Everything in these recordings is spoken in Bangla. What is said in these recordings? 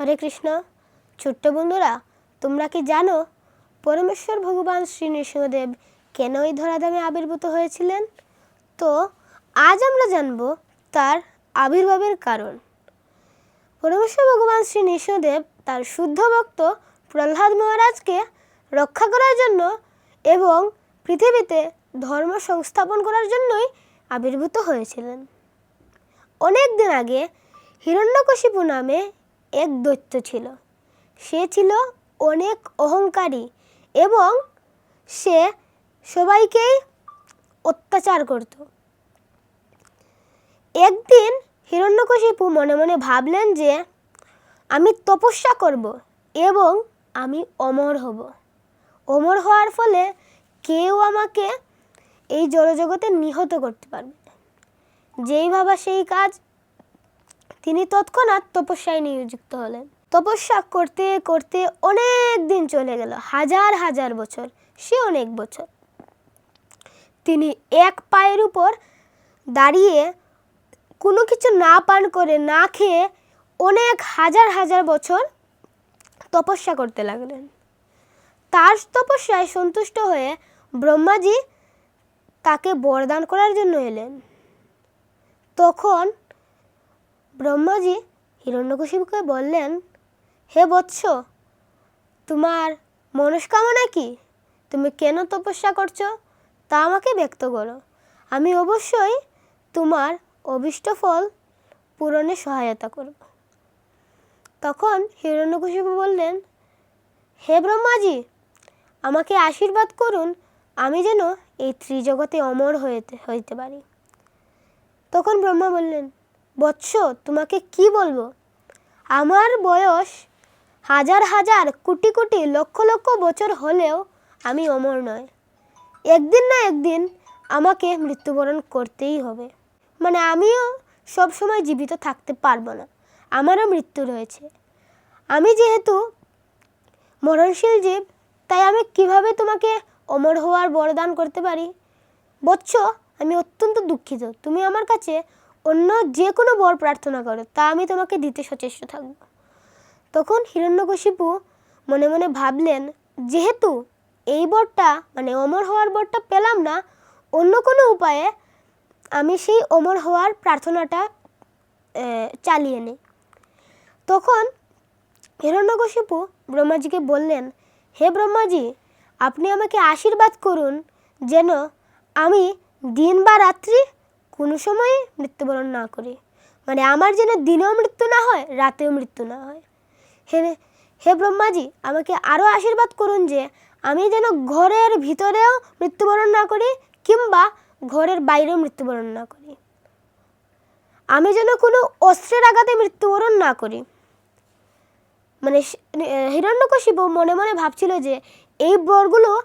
হরে কৃষ্ণ। ছোট্ট বন্ধুরা, তোমরা কি জানো পরমেশ্বর ভগবান শ্রী নৃসিংহদেব কেন এই ধরাধামে আবির্ভূত হয়েছিলেন? তো আজ আমরা জানব তার আবির্ভাবের কারণ। পরমেশ্বর ভগবান শ্রী নৃসিংহদেব তার শুদ্ধ ভক্ত প্রহ্লাদ মহারাজকে রক্ষা করার জন্য এবং পৃথিবীতে ধর্ম সংস্থাপন করার জন্যই আবির্ভূত হয়েছিলেন। অনেক দিন আগে হিরণ্যকশিপু নামে এক দৈত্য ছিল। সে ছিল অনেক অহংকারী এবং সে সবাইকেই অত্যাচার করত। একদিন হিরণ্যকশিপু মনে মনে ভাবলেন যে, আমি তপস্যা করব এবং আমি অমর হব। অমর হওয়ার ফলে কেউ আমাকে এই জড়জগতে নিহত করতে পারবে। যেই ভাবা সেই কাজ তিনি তৎক্ষণাৎ তপস্যায় নিয়োজিত হলেন। তপস্যা করতে করতে অনেক দিন চলে গেল, হাজার হাজার বছর, সে অনেক বছর। তিনি এক পায়ের উপর দাঁড়িয়ে কোনো কিছু না পান করে না খেয়ে অনেক হাজার হাজার বছর তপস্যা করতে লাগলেন। তার তপস্যায় সন্তুষ্ট হয়ে ব্রহ্মাজি তাকে বরদান করার জন্য এলেন। তখন ব্রহ্মাজি হিরণ্যকশিপুকে বললেন, হে বৎস, তোমার মনস্কামনা কি? তুমি কেন তপস্যা করছ? তা আমাকে ব্যক্ত করো। আমি অবশ্যই তোমার অভিষ্ট ফল পূরণে সহায়তা করব। তখন হিরণ্যকশিপু বললেন, হে ব্রহ্মাজি, আমাকে আশীর্বাদ করুন, আমি যেন এই ত্রিজগতে অমর হইতে হইতে পারি। তখন ব্রহ্মা বললেন বৎস, তোমাকে কি বলব? আমার বয়স হাজার হাজার, কোটি কোটি, লক্ষ লক্ষ বছর হলেও আমি অমর নয় একদিন না একদিন আমাকে মৃত্যুবরণ করতেই হবে। মানে আমিও সব সময় জীবিত থাকতে পারব না। আমারও মৃত্যু রয়েছে। আমি যেহেতু মরণশীল জীব, তাই আমি কীভাবে তোমাকে অমর হওয়ার বরদান করতে পারি? বৎস, আমি অত্যন্ত দুঃখিত। তুমি আমার কাছে অন্য যে কোনো বর প্রার্থনা করো, তা আমি তোমাকে দিতে সচেষ্ট থাকব। তখন হিরণ্যকশিপু মনে মনে ভাবলেন, যেহেতু এই বরটা মানে অমর হওয়ার বরটা পেলাম না, অন্য কোনো উপায়ে আমি সেই অমর হওয়ার প্রার্থনাটা চালিয়ে নিই। তখন হিরণ্যকশিপু ব্রহ্মাজিকে বললেন, হে ব্রহ্মাজি, আপনি আমাকে আশীর্বাদ করুন যেন আমি দিন বা রাত্রি কোনো সময় মৃত্যুবরণ না করি। মানে আমার যেন দিনেও মৃত্যু না হয় রাতেও মৃত্যু না হয়। হে হে ব্রহ্মাজি আমাকে আরও আশীর্বাদ করুন যে আমি যেন ঘরের ভিতরেও মৃত্যুবরণ না করি কিংবা ঘরের বাইরেও মৃত্যুবরণ না করি। আমি যেন কোনো অস্ত্রের আঘাতে মৃত্যুবরণ না করি। মানে আহ, মনে মনে ভাবছিল যে এই বরগুলো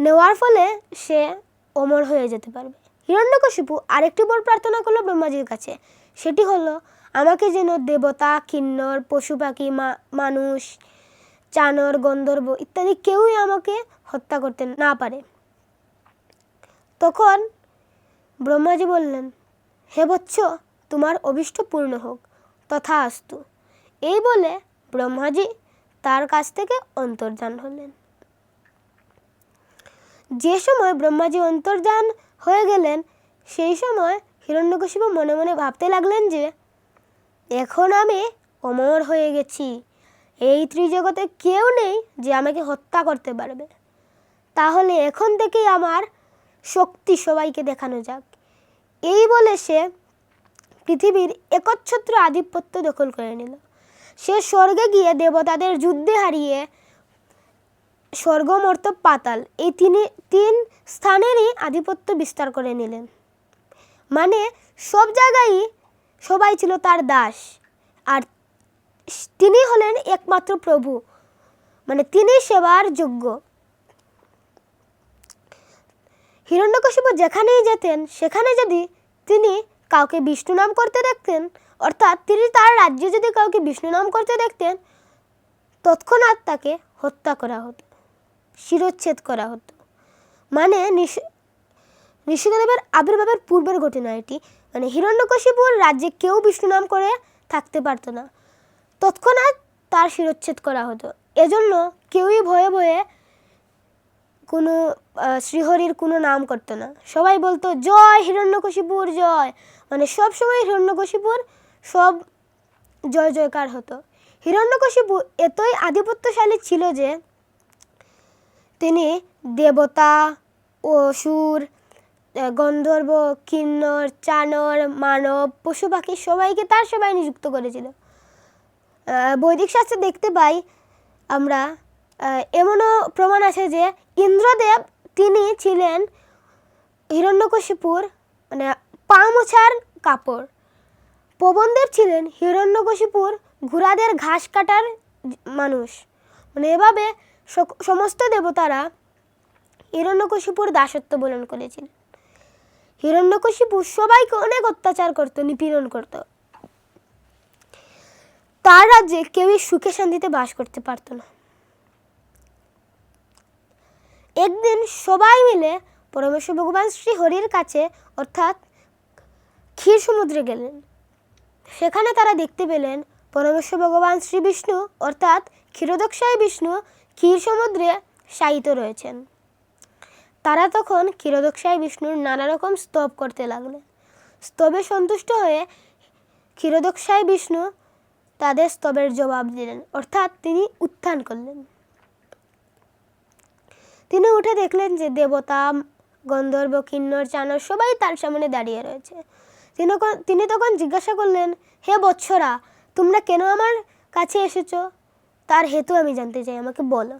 নেওয়ার ফলে সে অমর হয়ে যেতে পারবে। হিরণ্যকশিপু আরেকটি বর প্রার্থনা করল ব্রহ্মাজির কাছে। সেটি হলো, আমাকে যেন দেবতা, কিন্নর পশু পাখি মানুষ, চানর, গন্ধর্ব ইত্যাদি কেউই আমাকে হত্যা করতে না পারে। তখন ব্রহ্মাজি বললেন, হে বৎস, তোমার অভিষ্ট পূর্ণ হোক তথা আস্তু এই বলে ব্রহ্মাজি তার কাছ থেকে অন্তর্ধান হলেন। যে সময় ব্রহ্মাজি অন্তর্ধান হয়ে গেলেন। সেই সময় হিরণ্যকশিপু মনে মনে ভাবতে লাগলেন যে, এখন আমি অমর হয়ে গেছি। এই ত্রিজগতে কেউ নেই যে আমাকে হত্যা করতে পারবে। তাহলে এখন থেকেই আমার শক্তি সবাইকে দেখানো যাক। এই বলে সে পৃথিবীর একচ্ছত্র আধিপত্য দখল করে নিল। সে স্বর্গে গিয়ে দেবতাদের যুদ্ধে হারিয়ে স্বর্গ মর্ত পাতাল। এই তিনি তিন স্থানেরই আধিপত্য বিস্তার করে নিলেন। মানে সব জায়গায় সবাই ছিল তার দাস। আর তিনি হলেন একমাত্র প্রভু। মানে তিনি সেবার যোগ্য। হিরণ্যকশিপু যেখানেই যেতেন, সেখানে যদি তিনি কাউকে বিষ্ণু নাম করতে দেখতেন, অর্থাৎ তিনি তার রাজ্যে যদি কাউকে বিষ্ণু নাম করতে দেখতেন, তৎক্ষণাৎ তাকে হত্যা করা হতো। শিরোচ্ছেদ করা হতো। মানে নৃসিংহদেবের আবির্ভাবের পূর্বের ঘটনা এটি। মানে হিরণ্যকশিপুর রাজ্যে কেউ বিষ্ণু নাম করে থাকতে পারতো না। তৎক্ষণাৎ তার শিরচ্ছেদ করা হতো। এজন্য কেউই ভয়ে ভয়ে কোনো শ্রীহরির কোনো নাম করতো না। সবাই বলতো, জয় হিরণ্যকশিপুর, জয়। মানে সব সময় হিরণ্যকশিপুর সব জয় জয়কার হতো। হিরণ্যকশিপু এতই আধিপত্যশালী ছিল যে তিনি দেবতা, অসুর গন্ধর্ব, কিন্নর, চানর, মানব, পশু পাখি সবাইকে তার সবাই নিযুক্ত করেছিল। বৈদিক শাস্ত্রে দেখতে পাই আমরা এমনও প্রমাণ আছে যে ইন্দ্রদেব তিনি ছিলেন হিরণ্যকশিপুর মানে পা মোছার কাপড়। পবনদেব ছিলেন হিরণ্যকশিপুর ঘোড়াদের ঘাস কাটার মানুষ। মানে এভাবে সমস্ত দেবতারা হিরণ্যকশিপুর দাসত্ব বরণ করেছিলেন হিরণ্যকশিপু সবাইকে অনেক অত্যাচার করত, নিপীড়ন করত। তার রাজ্যে কেউই সুখে শান্তিতে বাস করতে পারতো না। একদিন সবাই মিলে পরমেশ্বর ভগবান শ্রী হরির কাছে, অর্থাৎ ক্ষীর সমুদ্রে গেলেন। সেখানে তারা দেখতে পেলেন পরমেশ্বর ভগবান শ্রী বিষ্ণু অর্থাৎ ক্ষীরোদকশায়ী বিষ্ণু ক্ষীর সমুদ্রে শায়িত রয়েছেন। তারা তখন ক্ষীরোদকশায়ী বিষ্ণুর নানা রকম স্তব করতে লাগলেন। স্তবে সন্তুষ্ট হয়ে ক্ষীরোদকশায়ী বিষ্ণু তাদের স্তবের জবাব দিলেন, অর্থাৎ তিনি উত্থান করলেন। তিনি উঠে দেখলেন যে দেবতা, গন্ধর্ব, কিন্নর, চানর সবাই তার সামনে দাঁড়িয়ে রয়েছে। তিনি তিনি তখন জিজ্ঞাসা করলেন, হে বৎসরা, তোমরা কেন আমার কাছে এসেছ? তার হেতু আমি জানতে চাই, আমাকে বলো।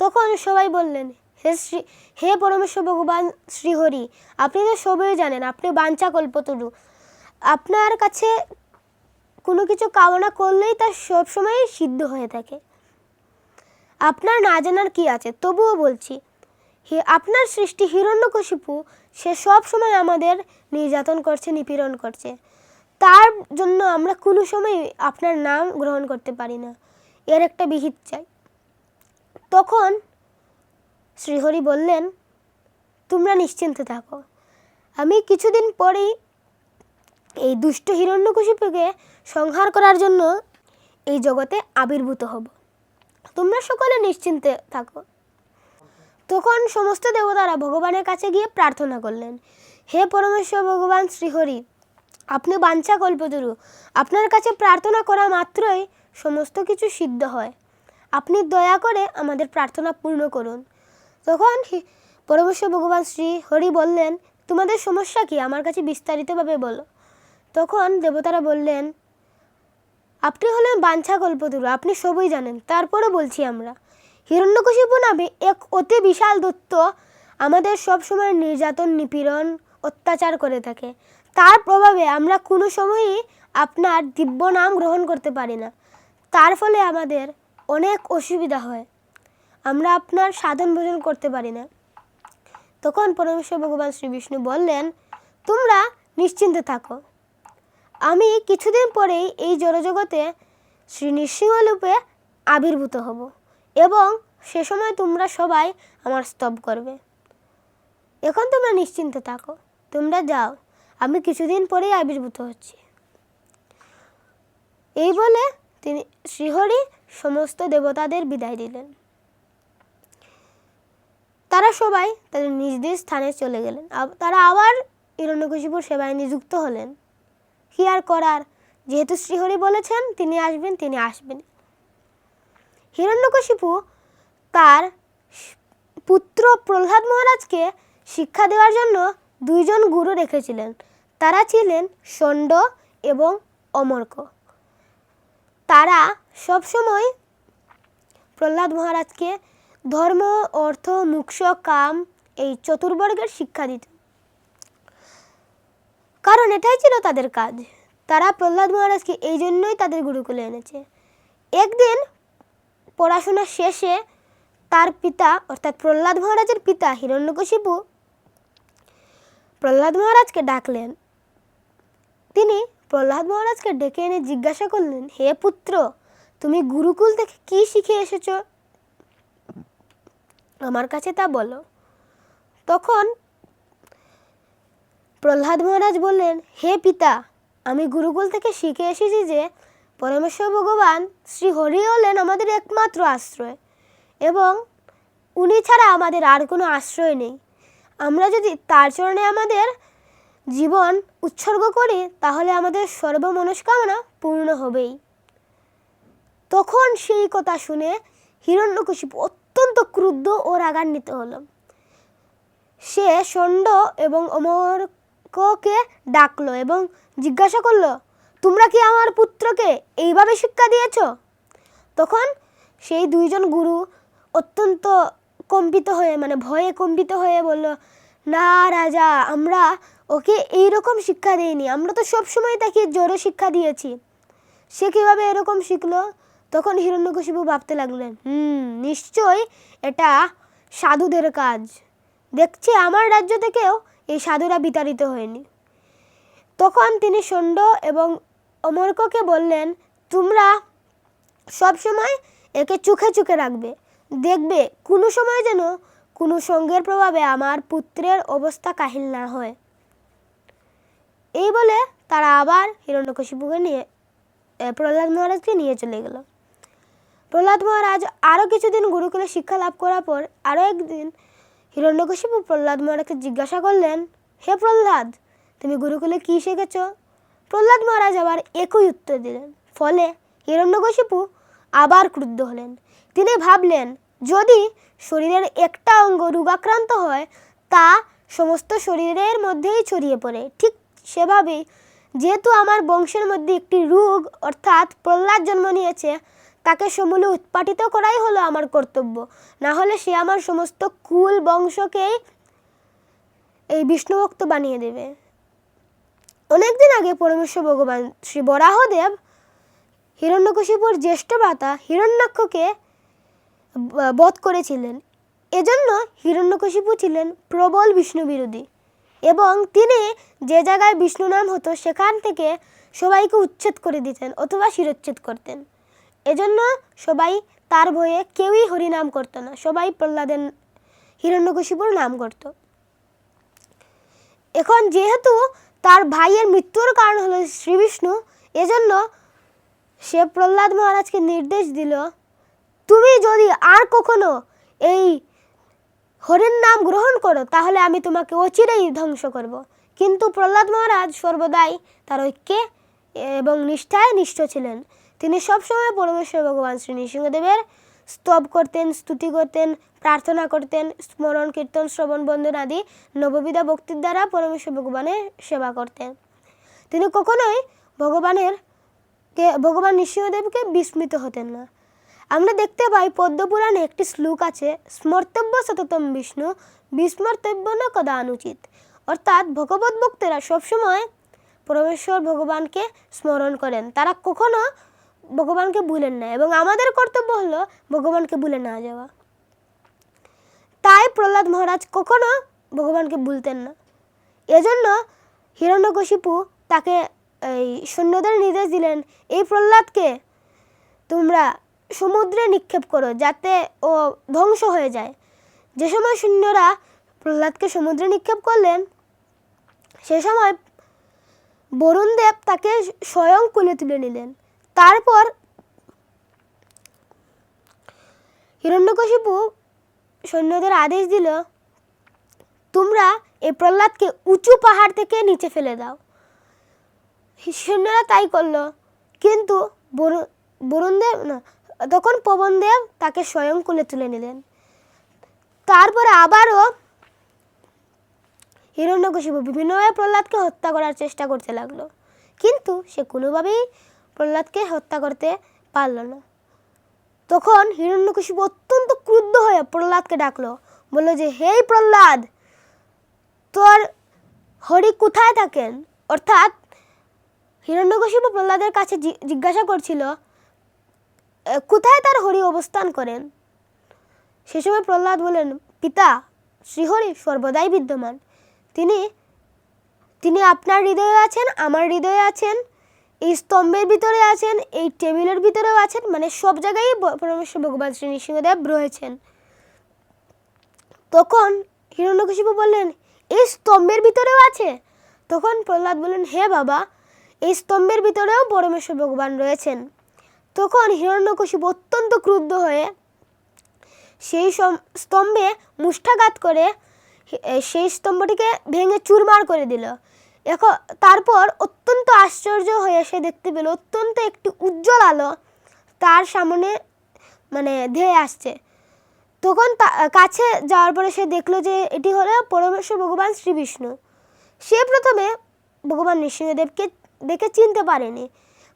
তখন সবাই বললেন, হে শ্রী, হে পরমেশ্বর ভগবান শ্রীহরি, আপনি তো সবই জানেন, আপনি বাঞ্ছা কল্পতরু। আপনার কাছে কোনো কিছু কামনা করলেই তা সবসময়ই সিদ্ধ হয়ে থাকে। আপনার না জানার কি আছে? তবুও বলছি, হে, আপনার সৃষ্টি হিরণ্যকশিপু, সে সব সময় আমাদের নির্যাতন করছে, নিপীড়ন করছে। তার জন্য আমরা কোনো সময় আপনার নাম গ্রহণ করতে পারি না। এর একটা বিহিত চাই। তখন শ্রীহরি বললেন, তোমরা নিশ্চিন্তে থাকো। আমি কিছুদিন পরেই এই দুষ্ট হিরণ্যকশিপুকে সংহার করার জন্য এই জগতে আবির্ভূত হব। তোমরা সকলে নিশ্চিন্তে থাকো। তখন সমস্ত দেবতারা ভগবানের কাছে গিয়ে প্রার্থনা করলেন, হে পরমেশ্বর ভগবান শ্রীহরি, আপনি বাঞ্ছা কল্পতরু আপনার কাছে প্রার্থনা করা মাত্রই সমস্ত কিছু সিদ্ধ হয়। আপনি দয়া করে আমাদের প্রার্থনা পূর্ণ করুন। তখন পরমেশ্বর ভগবান শ্রী হরি বললেন, তোমাদের সমস্যা কি? আমার কাছে বিস্তারিতভাবে বলো। তখন দেবতারা বললেন, আপনি হলেন বাঞ্ছা কল্পতরু, আপনি সবই জানেন। তারপরে বলছি আমরা, হিরণ্যকশিপু নামে এক অতি বিশাল দত্ত আমাদের সব সময় নির্যাতন, নিপীড়ন, অত্যাচার করে থাকে। তার প্রভাবে আমরা কোনো সময়ই আপনার দিব্য নাম গ্রহণ করতে পারি না। তার ফলে আমাদের অনেক অসুবিধা হয়। আমরা আপনার সাধন ভোজন করতে পারি না। তখন পরমেশ্বর ভগবান শ্রী বিষ্ণু বললেন, তোমরা নিশ্চিন্তে থাকো। আমি কিছুদিন পরেই এই জড়জগতে শ্রী নৃসিংহরূপে আবির্ভূত হব এবং সে সময় তোমরা সবাই আমার স্তব করবে। এখন তোমরা নিশ্চিন্তে থাকো। তোমরা যাও, আমি কিছুদিন পরেই আবির্ভূত হচ্ছি। এই বলে তিনি শ্রীহরি সমস্ত দেবতাদের বিদায় দিলেন। তারা সবাই তাদের নিজ নিজ স্থানে চলে গেলেন। তারা আবার হিরণ্যকশিপুর সেবায় নিযুক্ত হলেন। কি আর করার? যেহেতু শ্রীহরি বলেছেন, তিনি আসবেন তিনি আসবেন। হিরণ্যকশিপু তার পুত্র প্রহ্লাদ মহারাজকে শিক্ষা দেওয়ার জন্য দুইজন গুরু রেখেছিলেন। তারা ছিলেন ষণ্ড এবং অমর্ক। তারা সবসময় প্রহ্লাদ মহারাজকে ধর্ম, অর্থ মুক্ষ কাম এই চতুর্বর্গের শিক্ষা দিত। কারণ এটাই ছিল তাদের কাজ। তারা প্রহ্লাদ মহারাজকে এই জন্যই তাদের গুরুকুলে এনেছে। একদিন পড়াশোনা শেষে তার পিতা, অর্থাৎ প্রহ্লাদ মহারাজের পিতা হিরণ্যকশিপু প্রহ্লাদ মহারাজকে ডাকলেন। তিনি প্রহ্লাদ মহারাজকে ডেকে এনে জিজ্ঞাসা করলেন, হে পুত্র, তুমি গুরুকুল থেকে কি শিখে এসেছ? আমার কাছে তা বলো। তখন প্রহ্লাদ মহারাজ বললেন, হে পিতা, আমি গুরুকুল থেকে শিখে এসেছি যে পরমেশ্বর ভগবান শ্রী হরি হলেন আমাদের একমাত্র আশ্রয় এবং উনি ছাড়া আমাদের আর কোনো আশ্রয় নেই। আমরা যদি তার চরণে আমাদের জীবন উৎসর্গ করি তাহলে আমাদের সর্বমনস্কামনা পূর্ণ হবেই। তখন সেই কথা শুনে হিরণ্যকশিপু অত্যন্ত ক্রুদ্ধ ও রাগান্বিত হলো। সে ষণ্ড এবং অমরককে ডাকলো এবং জিজ্ঞাসা করল, তোমরা কি আমার পুত্রকে এইভাবে শিক্ষা দিয়েছ? তখন সেই দুইজন গুরু অত্যন্ত কম্পিত হয়ে মানে ভয়ে কম্পিত হয়ে বলল, না রাজা, আমরা ওকে এই রকম শিক্ষা দিইনি আমরা তো সবসময় তাকে জোরে শিক্ষা দিয়েছি। সে কীভাবে এরকম শিখলো? তখন হিরণ্যকশিপু ভাবতে লাগলেন, হুম নিশ্চয় এটা সাধুদের কাজ। দেখছি আমার রাজ্য থেকেও এই সাধুরা বিতাড়িত হয়নি। তখন তিনি ষণ্ড এবং অমরককে বললেন, তোমরা সব সময় একে চোখে চোখে রাখবে। দেখবে কোনো সময় যেন কোনো সঙ্গের প্রভাবে আমার পুত্রের অবস্থা কাহিল না হয়। এই বলে তারা আবার হিরণ্যকশিপুকে নিয়ে প্রহ্লাদ মহারাজকে নিয়ে চলে গেল। প্রহ্লাদ মহারাজ আরও কিছুদিন গুরুকুলে শিক্ষা লাভ করার পর আরও একদিন হিরণ্যকশিপু প্রহ্লাদ মহারাজকে জিজ্ঞাসা করলেন, হে প্রহ্লাদ, তুমি গুরুকুলে কী শিখেছ? প্রহ্লাদ মহারাজ আবার একই উত্তর দিলেন, ফলে হিরণ্যকশিপু আবার ক্রুদ্ধ হলেন। তিনি ভাবলেন, যদি শরীরের একটা অঙ্গ রোগাক্রান্ত হয়, তা সমস্ত শরীরের মধ্যেই ছড়িয়ে পড়ে, ঠিক সেভাবেই যেহেতু আমার বংশের মধ্যে একটি রোগ, অর্থাৎ প্রহ্লাদ জন্ম নিয়েছে, তাকে সমূলে উৎপাটিত করাই হলো আমার কর্তব্য। না হলে সে আমার সমস্ত কুল বংশকেই এই বিষ্ণুভক্ত বানিয়ে দেবে। অনেকদিন আগে পরমেশ্বর ভগবান শ্রী বরাহদেব হিরণ্যকশিপুর জ্যেষ্ঠ ভ্রাতা হিরণ্যাক্ষকে বধ করেছিলেন। এজন্য হিরণ্যকশিপু ছিলেন প্রবল বিষ্ণু বিরোধী এবং তিনি যে জায়গায় বিষ্ণু নাম হতো, সেখান থেকে সবাইকে উচ্ছেদ করে দিতেন অথবা শিরোচ্ছেদ করতেন। এজন্য সবাই তার ভয়ে কেউই হরিনাম করতো না, সবাই প্রহ্লাদের হিরণ্যকশিপুর নাম করতো। এখন যেহেতু তার ভাইয়ের মৃত্যুর কারণ হলো শ্রী বিষ্ণু এজন্য সে প্রহ্লাদ মহারাজকে নির্দেশ দিল, তুমি যদি আর কখনো এই হরির নাম গ্রহণ করো, তাহলে আমি তোমাকে অচিরেই ধ্বংস করব। কিন্তু প্রহ্লাদ মহারাজ সর্বদাই তার ঐক্যে এবং নিষ্ঠায় নিষ্ঠ ছিলেন। তিনি সবসময় পরমেশ্বর ভগবান শ্রী নৃসিংহদেবের স্তব করতেন, স্তুতি করতেন, প্রার্থনা করতেন, স্মরণ, কীর্তন, শ্রবণ বন্ধন আদি নববিধা ভক্তির দ্বারা পরমেশ্বর ভগবানের সেবা করতেন। তিনি কখনোই ভগবানের কে, ভগবান নৃসিংহদেবকে বিস্মিত হতেন না। আমরা দেখতে পাই পদ্মপুরাণে একটি শ্লোক আছে, স্মর্তব্য সততম বিষ্ণু, বিস্মর্তব্য না কদা অনুচিত অর্থাৎ ভগবত ভক্তেরা সবসময় পরমেশ্বর ভগবানকে স্মরণ করেন। তারা কখনো ভগবানকে ভুলেন না এবং আমাদের কর্তব্য হলো ভগবানকে ভুলে না যাওয়া। তাই প্রহ্লাদ মহারাজ কখনো ভগবানকে ভুলতেন না। এজন্য হিরণ্যকশিপু তাকে এই সৈন্যদের নির্দেশ দিলেন, এই প্রহ্লাদকে তোমরা সমুদ্রে নিক্ষেপ করো যাতে ও ধ্বংস হয়ে যায়। যে সময় সৈন্যরা প্রহ্লাদকে সমুদ্রে নিক্ষেপ করলেন, সে সময় বরুণদেব তাকে স্বয়ং কুলে তুলে নিলেন। তারপর হিরণ্যকশিপু সৈন্যদের আদেশ দিল, তোমরা এই প্রহ্লাদকে উঁচু পাহাড় থেকে নিচে ফেলে দাও। সৈন্যরা তাই করল, কিন্তু বরু- বরুণদেব না তখন পবনদেব তাকে স্বয়ং কোলে তুলে নিলেন। তারপরে আবারও হিরণ্যকশিপু বিভিন্নভাবে প্রহ্লাদকে হত্যা করার চেষ্টা করতে লাগল। কিন্তু সে কোনোভাবেই প্রহ্লাদকে হত্যা করতে পারল না। তখন হিরণ্যকশিপু অত্যন্ত ক্রুদ্ধ হয়ে প্রহ্লাদকে ডাকলো বলল যে হেই প্রহ্লাদ তোর হরি কোথায় থাকেন? অর্থাৎ হিরণ্যকশিপু প্রহ্লাদের কাছে জিজ্ঞাসা করছিল "এ, কোথায় তার হরি অবস্থান করেন? সে সময় প্রহ্লাদ বলেন পিতা, শ্রীহরি সর্বদাই বিদ্যমান। তিনি তিনি আপনার হৃদয়ে আছেন, আমার হৃদয়ে আছেন, এই স্তম্ভের ভিতরে আছেন, এই টেবিলের ভিতরেও আছেন মানে সব জায়গায় পরমেশ্বর ভগবান শ্রী নৃসিংহদেব রয়েছেন। তখন হিরণ্যকশিপু বললেন, এই স্তম্ভের ভিতরেও আছে? তখন প্রহ্লাদ বললেন, হে বাবা, এই স্তম্ভের ভিতরেও পরমেশ্বর ভগবান রয়েছেন। তখন হিরণ্যকশিপু অত্যন্ত ক্রুদ্ধ হয়ে সেই স্তম্ভে মুষ্ঠাঘাত করে সেই স্তম্ভটিকে ভেঙে চুরমার করে দিল। এখন তারপর অত্যন্ত আশ্চর্য হয়ে সে দেখতে পেল, অত্যন্ত একটি উজ্জ্বল আলো তার সামনে মানে ধেয়ে আসছে। তখন কাছে যাওয়ার পরে সে দেখল যে এটি হলো পরমেশ্বর ভগবান শ্রী বিষ্ণু সে প্রথমে ভগবান নৃসিংহদেবকে দেখে চিনতে পারেনি।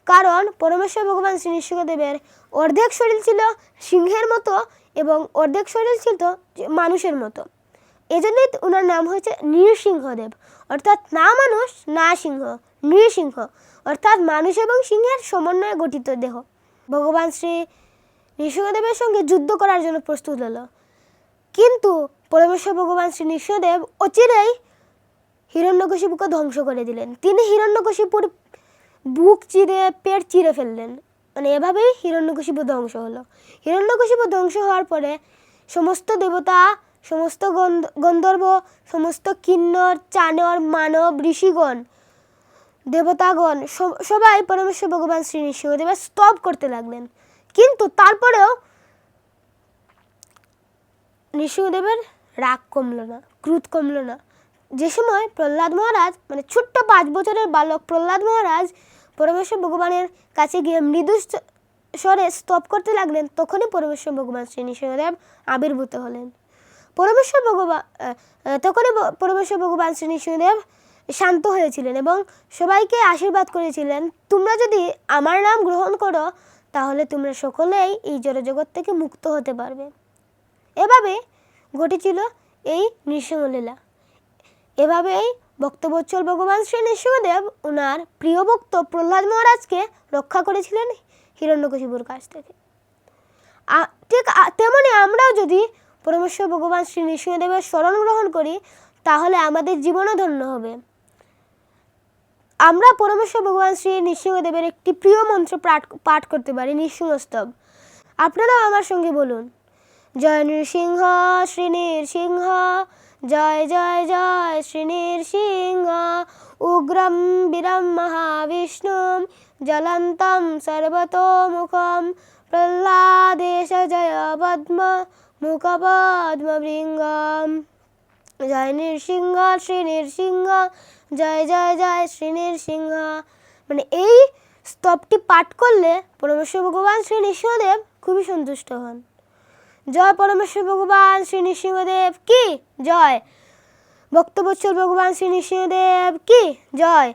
কারণ পরমেশ্বর ভগবান শ্রী নৃসিংহদেবের অর্ধেক শরীর ছিল সিংহের মতো এবং অর্ধেক শরীর ছিল মানুষের মতো। এজন্যই ওনার নাম হয়েছে নৃসিংহদেব। অর্থাৎ না মানুষ, না সিংহ, নৃসিংহ। অর্থাৎ মানুষ এবং সিংহের সমন্বয়ে গঠিত দেহ। ভগবান শ্রী নৃসিংহদেবের সঙ্গে যুদ্ধ করার জন্য প্রস্তুত হলো। কিন্তু পরমেশ্বর ভগবান শ্রী নৃসিংহদেব অচিরেই হিরণ্যকশিপুকে ধ্বংস করে দিলেন। তিনি হিরণ্যকশিপুর বুক চিরে, পেট চিরে ফেললেন। মানে এভাবেই হিরণ্যকশিপু ধ্বংস হলো। হিরণ্যকশিপু ধ্বংস হওয়ার পরে সমস্ত দেবতা, সমস্ত গন্ধর্ব, সমস্ত কিন্নর, চানর, মানব, ঋষিগণ, দেবতাগণ সবাই পরমেশ্বর ভগবান শ্রী নৃসিংহদেবের স্তব করতে লাগলেন। কিন্তু তারপরেও নৃসিংহদেবের রাগ কমলো না, ক্রোধ কমলো না। যে সময় প্রহ্লাদ মহারাজ মানে ছোট্ট পাঁচ বছরের বালক প্রহ্লাদ মহারাজ পরমেশ্বর ভগবানের কাছে গিয়ে মৃদু স্বরে স্তব করতে লাগলেন, তখনই পরমেশ্বর ভগবান শ্রী নৃসিংহদেব আবির্ভূত হলেন। পরমেশ্বর ভগবান তখনই পরমেশ্বর ভগবান শ্রী নৃসিংহদেব শান্ত হয়েছিলেন এবং সবাইকে আশীর্বাদ করেছিলেন, তোমরা যদি আমার নাম গ্রহণ করো, তাহলে তোমরা সকলেই এই জড়জগৎ থেকে মুক্ত হতে পারবে। এভাবে ঘটেছিল এই নৃসিংহলীলা। এভাবেই ভক্তবৎসল ভগবান শ্রী নৃসিংহদেব ওনার প্রিয় ভক্ত প্রহ্লাদ মহারাজকে রক্ষা করেছিলেন হিরণ্যকশিপুর কাছ থেকে। ঠিক তেমনি আমরাও যদি পরমেশ্বর ভগবান শ্রী নৃসিংহদেবের স্মরণ গ্রহণ করি, তাহলে আমাদের জীবনও ধন্য হবে। আমরা পরমেশ্বর ভগবান শ্রী নৃসিংহদেবের একটি প্রিয় মন্ত্র পাঠ পাঠ করতে পারি, নৃসিংহস্তব। আপনারাও আমার সঙ্গে বলুন। জয় নৃসিংহ, শ্রী নৃসিংহ জয় জয় জয় শ্রী নৃসিংহ উগ্রম বীরম মহাবিষ্ণুম জলন্তম সর্বতোমুখম প্রহ্লাদেশ জয় পদ্ম মুখপদ্মভৃঙ্গম জয় নৃসিংহ, শ্রী নৃসিংহ, জয় জয় জয় শ্রী নৃসিংহ। মানে এই স্তবটি পাঠ করলে পরমেশ্বর ভগবান শ্রী নৃসিংহদেব খুবই সন্তুষ্ট হন। জয় পরমেশ্বর ভগবান শ্রী নৃসিংহদেব কি? জয়। ভক্তবৎসল ভগবান শ্রী নৃসিংহদেব কি? জয়।